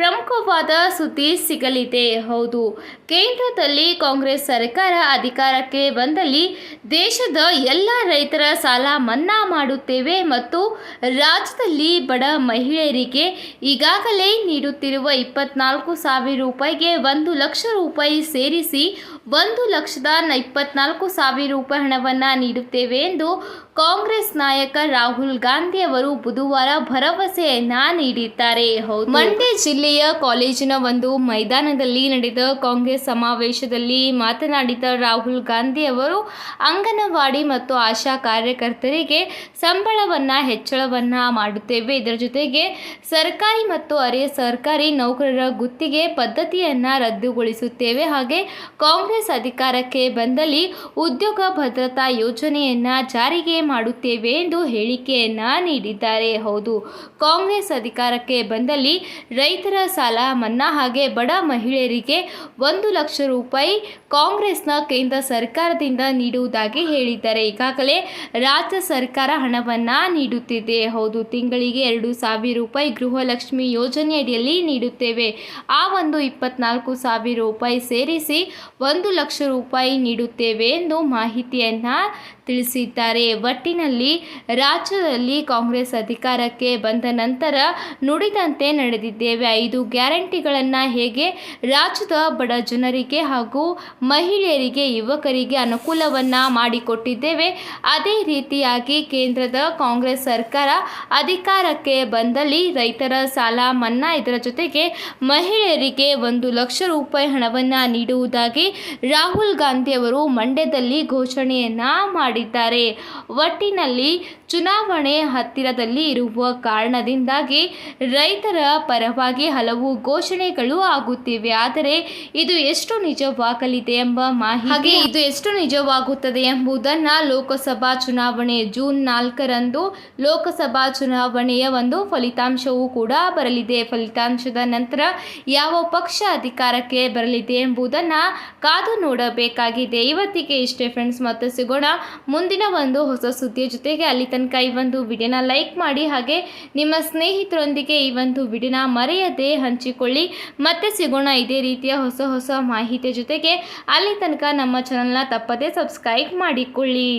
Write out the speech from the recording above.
ಪ್ರಮುಖವಾದ ಸುದ್ದಿ ಸಿಗಲಿದೆ. ಹೌದು ಕೇಂದ್ರದಲ್ಲಿ ಕಾಂಗ್ರೆಸ್ ಸರ್ಕಾರ ಅಧಿಕಾರಕ್ಕೆ ಬಂದಲ್ಲಿ ದೇಶದ ಎಲ್ಲ ರೈತರ ಸಾಲ ಮನ್ನಾ ಮಾಡುತ್ತೇವೆ ಮತ್ತು ರಾಜ್ಯದಲ್ಲಿ ಬಡ ಮಹಿಳೆಯರಿಗೆ ಈಗಾಗಲೇ ನೀಡುತ್ತಿರುವ ಇಪ್ಪತ್ನಾಲ್ಕು ಸಾವಿರ ರೂಪಾಯಿಗೆ ಒಂದು ಲಕ್ಷ ರೂಪಾಯಿ ಸೇರಿಸಿ ಒಂದು ಲಕ್ಷದ ಇಪ್ಪತ್ನಾಲ್ಕು ಸಾವಿರ ರೂಪಾಯಿ ಹಣವನ್ನು ನೀಡುತ್ತೇವೆ ಎಂದು ಕಾಂಗ್ರೆಸ್ ನಾಯಕ ರಾಹುಲ್ ಗಾಂಧಿ ಅವರು ಬುಧವಾರ ಭರವಸೆಯನ್ನ ನೀಡಿದ್ದಾರೆ. ಹೌದು. ಮಂಡ್ಯ ಜಿಲ್ಲೆಯ ಕಾಲೇಜಿನ ಒಂದು ಮೈದಾನದಲ್ಲಿ ನಡೆದ ಕಾಂಗ್ರೆಸ್ ಸಮಾವೇಶದಲ್ಲಿ ಮಾತನಾಡಿದ ರಾಹುಲ್ ಗಾಂಧಿ ಅವರು, ಅಂಗನವಾಡಿ ಮತ್ತು ಆಶಾ ಕಾರ್ಯಕರ್ತರಿಗೆ ಸಂಬಳವನ್ನು, ಹೆಚ್ಚಳವನ್ನು ಮಾಡುತ್ತೇವೆ. ಇದರ ಜೊತೆಗೆ ಸರ್ಕಾರಿ ಮತ್ತು ಅರೆ ಸರ್ಕಾರಿ ನೌಕರರ ಗುತ್ತಿಗೆ ಪದ್ಧತಿಯನ್ನು ರದ್ದುಗೊಳಿಸುತ್ತೇವೆ. ಹಾಗೆ ಕಾಂಗ್ರೆಸ್ ಅಧಿಕಾರಕ್ಕೆ ಬಂದಲ್ಲಿ ಉದ್ಯೋಗ ಭದ್ರತಾ ಯೋಜನೆಯನ್ನು ಜಾರಿಗೆ ಮಾಡುತ್ತೇವೆ ಎಂದು ಹೇಳಿಕೆಯನ್ನು ನೀಡಿದ್ದಾರೆ. ಹೌದು, ಕಾಂಗ್ರೆಸ್ ಅಧಿಕಾರಕ್ಕೆ ಬಂದಲ್ಲಿ ರೈತರ ಸಾಲ ಮನ್ನಾ ಹಾಗೆ ಬಡ ಮಹಿಳೆಯರಿಗೆ ಒಂದು ಲಕ್ಷ ರೂಪಾಯಿ ಕಾಂಗ್ರೆಸ್ನ ಕೇಂದ್ರ ಸರ್ಕಾರದಿಂದ ನೀಡುವುದಾಗಿ ಹೇಳಿದ್ದಾರೆ. ಈಗಾಗಲೇ ರಾಜ್ಯ ಸರ್ಕಾರ ಹಣವನ್ನು ನೀಡುತ್ತಿದೆ. ಹೌದು, ತಿಂಗಳಿಗೆ ಎರಡು ಸಾವಿರ ರೂಪಾಯಿ ಗೃಹಲಕ್ಷ್ಮಿ ಯೋಜನೆಯಡಿಯಲ್ಲಿ ನೀಡುತ್ತೇವೆ. ಆ ಒಂದು ಇಪ್ಪತ್ನಾಲ್ಕು ಸಾವಿರ ರೂಪಾಯಿ ಸೇರಿಸಿ ಒಂದು ಲಕ್ಷ ರೂಪಾಯಿ ನೀಡುತ್ತೇವೆ ಎಂದು ಮಾಹಿತಿಯನ್ನು ತಿಳಿಸಿದ್ದಾರೆ. ಒಟ್ಟಿನಲ್ಲಿ ರಾಜ್ಯದಲ್ಲಿ ಕಾಂಗ್ರೆಸ್ ಅಧಿಕಾರಕ್ಕೆ ಬಂದ ನಂತರ ನುಡಿದಂತೆ ನಡೆದಿದ್ದೇವೆ. ಐದು ಗ್ಯಾರಂಟಿಗಳನ್ನು ಹೇಗೆ ರಾಜ್ಯದ ಬಡ ಜನರಿಗೆ ಹಾಗೂ ಮಹಿಳೆಯರಿಗೆ, ಯುವಕರಿಗೆ ಅನುಕೂಲವನ್ನು ಮಾಡಿಕೊಟ್ಟಿದ್ದೇವೆ. ಅದೇ ರೀತಿಯಾಗಿ ಕೇಂದ್ರದ ಕಾಂಗ್ರೆಸ್ ಸರ್ಕಾರ ಅಧಿಕಾರಕ್ಕೆ ಬಂದಲ್ಲಿ ರೈತರ ಸಾಲ ಮನ್ನಾ ಇದರ ಜೊತೆಗೆ ಮಹಿಳೆಯರಿಗೆ ಒಂದು ಲಕ್ಷ ರೂಪಾಯಿ ಹಣವನ್ನು ನೀಡುವುದಾಗಿ ರಾಹುಲ್ ಗಾಂಧಿ ಅವರು ಮಂಡ್ಯದಲ್ಲಿ ಘೋಷಣೆಯನ್ನ ಮಾಡಿದ್ದಾರೆ. ಒಟ್ಟಿನಲ್ಲಿ ಚುನಾವಣೆ ಹತ್ತಿರದಲ್ಲಿ ಇರುವ ಕಾರಣದಿಂದಾಗಿ ರೈತರ ಪರವಾಗಿ ಹಲವು ಘೋಷಣೆಗಳು ಆಗುತ್ತಿವೆ. ಆದರೆ ಇದು ಎಷ್ಟು ನಿಜವಾಗಲಿದೆ ಎಂಬ ಮಾಹಿತಿ ಹಾಗೆ ಇದು ಎಷ್ಟು ನಿಜವಾಗುತ್ತದೆ ಎಂಬುದನ್ನು ಲೋಕಸಭಾ ಚುನಾವಣೆ ಜೂನ್ ನಾಲ್ಕರಂದು ಲೋಕಸಭಾ ಚುನಾವಣೆಯ ಒಂದು ಫಲಿತಾಂಶವೂ ಕೂಡ ಬರಲಿದೆ. ಫಲಿತಾಂಶದ ನಂತರ ಯಾವ ಪಕ್ಷ ಅಧಿಕಾರಕ್ಕೆ ಬರಲಿದೆ ಎಂಬುದನ್ನು ಕಾದು ನೋಡಬೇಕಾಗಿದೆ. ಇವತ್ತಿಗೆ ಇಷ್ಟೇ ಫ್ರೆಂಡ್ಸ್ ಮತ್ತೆ ಸಿಗೋಣ ಮುಂದಿನ ಒಂದು ಹೊಸ ಸುದ್ದಿಯ ಜೊತೆಗೆ. ಅಲ್ಲಿ ತನಕ ಈ ಒಂದು ವಿಡಿಯೋನ ಲೈಕ್ ಮಾಡಿ ಹಾಗೆ ನಿಮ್ಮ ಸ್ನೇಹಿತರೊಂದಿಗೆ ಈ ಒಂದು ವಿಡಿಯೋನ ಮರೆಯದೆ ಹಂಚಿಕೊಳ್ಳಿ. ಮತ್ತೆ ಸಿಗೋಣ ಇದೇ ರೀತಿಯ ಹೊಸ ಹೊಸ ಮಾಹಿತಿಯ ಜೊತೆಗೆ ಅಲ್ಲಿ ತನಕ ನಮ್ಮ ಚಾನಲ್ನ ತಪ್ಪದೇ ಸಬ್ಸ್ಕ್ರೈಬ್ ಮಾಡಿಕೊಳ್ಳಿ.